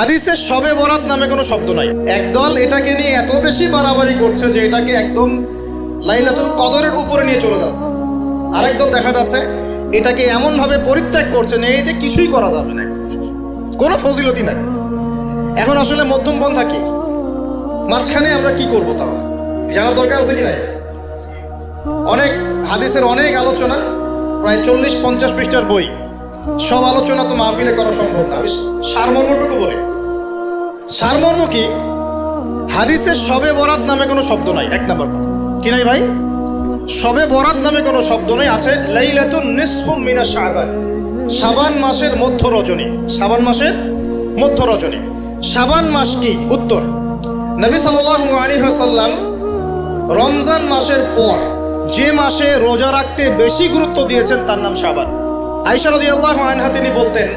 হাদিসে সবে বরাত নামে কোনো শব্দ নাই। একদল এটাকে নিয়ে এত বেশি বাড়াবাড়ি করছে যে এটাকে একদম লাইলাতুল কদরের উপরে নিয়ে চলে যাচ্ছে। আরেক দল দেখা যাচ্ছে, এটাকে এমন ভাবে পরিত্যাগ করছে না এতে কিছুই করা যাবে না। কোনো ফজিলতি নাই। এখন আসলে মধ্যম পন্থা কি? মাঝখানে আমরা কি করব তাও? জানার দরকার আছে কি নাই? অনেক হাদিসের অনেক আলোচনা, প্রায় চল্লিশ পঞ্চাশ পৃষ্ঠার বই। সব আলোচনা তো মাহফিলে করা সম্ভব না। আমি সারমর্মটুকু বলি। সারমর্ম কি? হাদিসের সবে বরাত নামে কোনো শব্দ নাই, এক নম্বর কথা। কি নাই ভাই? সবে বরাত নামে কোনো শব্দ নেই, আছে লাইলাতুন মিনা শাবান। মাসের মধ্য রজনী। শাবান মাসের মধ্য রজনী। শাবান মাস কি? উত্তর। নবী আলাইহি রমজান মাসের পর যে মাসে রোজা রাখতে বেশি গুরুত্ব দিয়েছেন, তার নাম শাবান। আইসা রাদিয়াল্লাহু আনহা তিনি বলতেন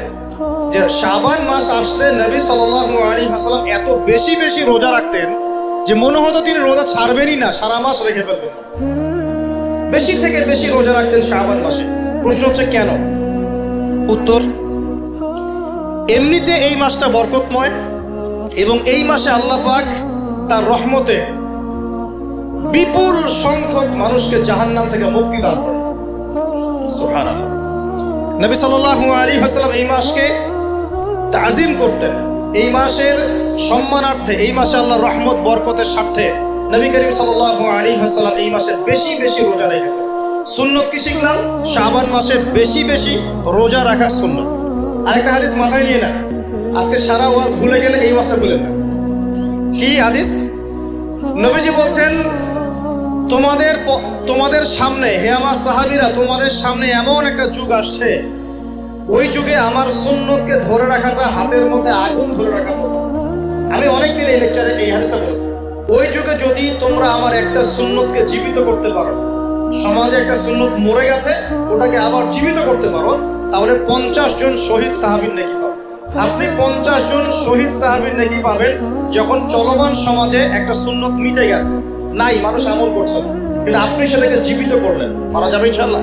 যে শাবান মাস আসলে নবী সাল্লাল্লাহু আলাইহি ওয়াসাল্লাম এত বেশি বেশি রোজা রাখতেন যে মনে হতো তিনি রোজা ছাড়বেনই না সারা মাস রেখে ফেলবেন বেশি থেকে বেশি রোজা রাখতেন শাবান মাসে। প্রশ্ন হচ্ছে কেন? উত্তর এমনিতে এই মাসটা বরকতময় এবং এই মাসে আল্লাহ পাক তার রহমতে বিপুল সংখ্যক মানুষকে জাহান্নাম থেকে মুক্তি দান করে। নবী সাল্লাল্লাহু আলাইহি ওয়াসাল্লাম এই মাসকে তাজিম করতেন। এই মাসের সম্মানার্থে, এই মাসে আল্লাহ রহমত, বরকতের স্বার্থে নবী করিম সাল্লাল্লাহু আলাইহি ওয়াসাল্লাম এই মাসে বেশি বেশি রোজা রেখেছেন। সুন্নত কি শিখলাম? শাবান মাসে বেশি বেশি রোজা রাখা সুন্নত। আরেকটা হাদিস মাথায় নিয়ে না আজকে সারা ওয়াজ ভুলে গেলে এই ওয়াজটা ভুলে না কি হাদিস? নবীজি বলছেন, তোমাদের তোমাদের সামনে, হে আমার সাহাবীরা, তোমাদের সামনে এমন একটা যুগ আসছে ওই যুগে আমার সুন্নতকে ধরে রাখাটা হাতের মধ্যে আগুন ধরে রাখার মতো আমি অনেকদিন এই লেকচারে এই হাদিসটা বলেছি। ওই যুগে যদি তোমরা আমার একটা সুন্নতকে জীবিত করতে পারো, সমাজে একটা সুন্নত মরে গেছে, ওটাকে আবার জীবিত করতে পারো, তাহলে পঞ্চাশ জন শহীদ সাহাবীর নাকি পাবে। আপনি পঞ্চাশ জন শহীদ সাহাবীর নাকি পাবেন যখন চলমান সমাজে একটা সুন্নত মিটে গেছে। নাই, মানুষ আমল করছে না। কিন্তু আপনি সেটাকে জীবিত করলেন। পারা যাবে ইনশাল্লাহ